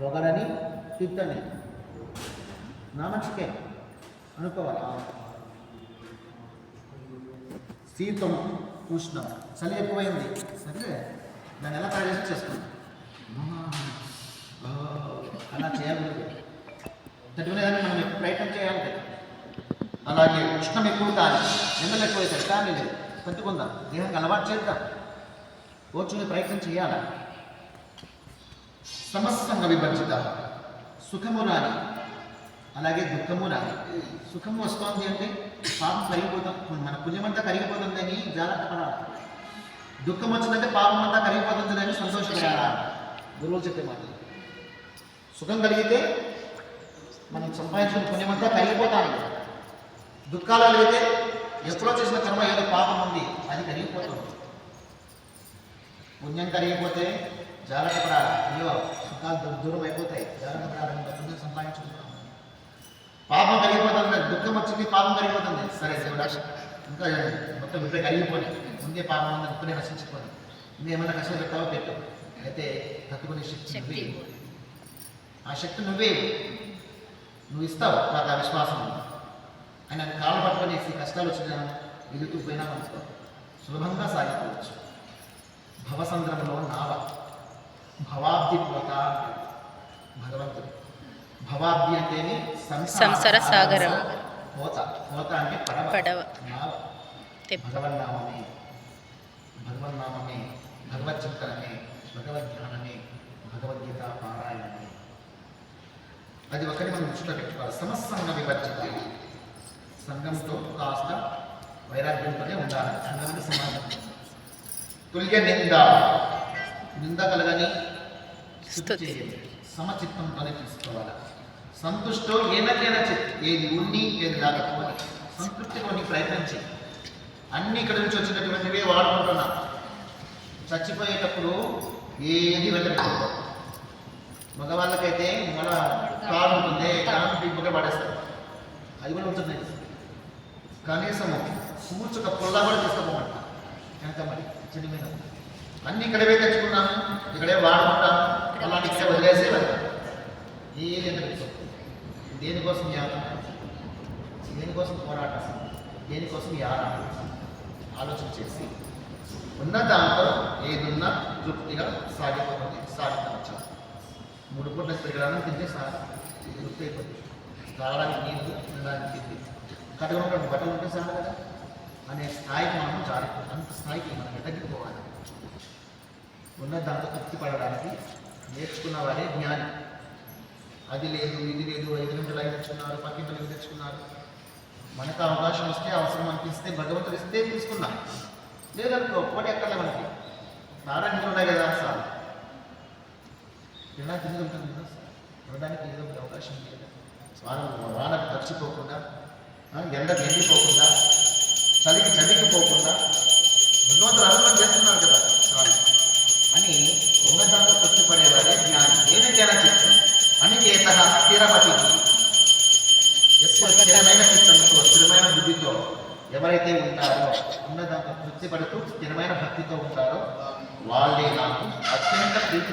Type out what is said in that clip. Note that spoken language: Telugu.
పొగరని తిట్టని నామచికే అనుకోవాలా? శీతం ఉష్ణం. చలి ఎక్కువైంది. సరే దాన్ని ఎలా తయారు చేసి చేసుకుంటాం అలా చేయకూడదు. తట్టుకునేదాన్ని మనం ఎక్కువ ప్రయత్నం చేయాలి కదా. అలాగే ఉష్ణం ఎక్కువ కాదు ఎండలు ఎక్కువైతే కానీ లేదు. తట్టుకుందాం. దేహానికి అలవాటు చేద్దాం. కూర్చుని ప్రయత్నం చేయాలా? సమస్తంగా విభజిత. సుఖము రాని అలాగే దుఃఖము రాని. సుఖము వస్తోంది అంటే పాపం కరిగిపోతాం. మన పుణ్యమంతా కరిగిపోతుందని జాగ్రత్త పడాలి. దుఃఖం వచ్చిందంటే పాపం అంతా కరిగిపోతుందని సంతోషపడాలా? గురువులు చెప్పే మాట సుఖం కలిగితే మనం సంపాదించిన పుణ్యమంతా కరిగిపోతాను దుఃఖాలు కలిగితే ఎప్పుడో చేసిన కర్మ ఏదో పాపం ఉంది అది కరిగిపోతుంది. పుణ్యం కరిగిపోతే జాగ్రత్త పడాలి? అయ్యో దూ- దూరం అయిపోతాయి. ఇంకా పుణ్యం సంపాదించుకుంటాం. పాపం కరిగిపోతుంది దుఃఖం వచ్చింది పాపం కరిగిపోతుంది సరే దేవుడా ఇంకా మొత్తం ఇప్పుడే కరిగిపోయి ముందే పాపం ఉంది ఇప్పుడే నశించుకోండి ఏమైనా కష్టం పెట్టావో పెట్టు. అయితే తట్టుకునే శక్తి నువ్వే. ఆ శక్తి నువ్వే. నువ్వు ఇస్తావు నాకు ఆ విశ్వాసం ఆయన కాళ్ళు పట్టుకొని ఈ కష్టాలు వచ్చినా వెలుతూ పోయినా మనకు సులభంగా సాగిపోవచ్చు. భవసంద్రంలో నావ. భవాబ్ది పోత అంటాడు భగవంతుడు. భవాబ్ది అంటేనే సంసార సాగరం. పోత. పోత అంటే పడవ. పడవ. భగవన్నామమే. భగవన్నామమే. భగవత్ చింతనమే భగవద్ ధ్యానమే భగవద్గీత పారాయణమే అది ఒకటి మనం దృష్టిలో పెట్టుకోవాలి. సమస్తంగా విభజిత సంఘంతో కాస్త వైరాగ్యంతోనే ఉండాలి. సంఘానికి సమాజం. తుల్య నింద నింద కలగని. సమచిత్తంతోనే తీసుకోవాలి. సంతుష్టో ఏనకైనా ఏది ఉన్ని ఏది లేకపోతే సంతృప్తిగా నీ ప్రయత్నం చేయి అన్ని ఇక్కడ నుంచి వచ్చినటువంటివే వాడుకుంటున్నా. చచ్చిపోయేటప్పుడు ఏది వెళ్ళకూడదు మగవాళ్ళకైతే మన కారు ఉంటుంది కారు దిగ్గుగా పడేస్తారు. అది కూడా ఉంటుంది. కనీసము కూర్చుక పుల్ల కూడా తీసుకోమంట కనుక మరి? చిన్న మీద. అన్ని ఇక్కడే తెచ్చుకున్నాము ఇక్కడే వాడుకుంటాము అలాంటి ఇక్కడ వదిలేసి వెళ్తాం ఏది దేనికోసం యాదం దేనికోసం పోరాటం? దేనికోసం యాదం ఆలోచన చేసి ఉన్న దాంతో ఏదున్నా తృప్తిగా సాగిపోతుంది. సాగిపోవచ్చు మూడు పూట్ల తిరగడానికి తింటే సాగు తృప్తి అయిపోతుంది తాగడానికి నీళ్ళు తినడానికి తిండి. కట్టుకున్నటువంటి బట్టలు ఉంటే సాగు కదా. అనే స్థాయికి మనం జారిపోతాం. అంత స్థాయికి మనం ఎదగిపోవాలి. ఉన్న దాంతో తృప్తి పడడానికి నేర్చుకున్న వారే జ్ఞాని. అది లేదు ఇది లేదు ఐదు గంటలు ఐదు తెచ్చుకున్నారు పక్కింటలు ఐదు తెచ్చుకున్నారు. మనకు అవకాశం వస్తే అవసరం అనిపిస్తే భగవంతుడు ఇస్తే తీసుకున్నాం. లేదనుకో ఒకటి ఎక్కడలే మనకి. నారాయణ ఉన్నాయి కదా సార్. ఎలా తిరిగి ఉంటుంది కదా సార్. ఉండడానికి ఏదో ఒక అవకాశం లేదు వాన వానకు తడిచిపోకుండా ఎండ ఎండకు ఎండిపోకుండా చలికి పోకుండా భగవంతుడు అనుభవం చేస్తున్నారు కదా సార్ అని ఉన్నతంతో తృప్తి పడేవాడే జ్ఞాని ఏదైనా చెప్తుంది అనికేత స్థిరమతి ఎక్కువ స్థిరమైన చిత్తంతో స్థిరమైన బుద్ధితో ఎవరైతే ఉంటారో ఉన్నదాంతో తృప్తి పడుతూ స్థిరమైన భక్తితో ఉంటారో వాళ్ళే నాకు అత్యంత ప్రీతి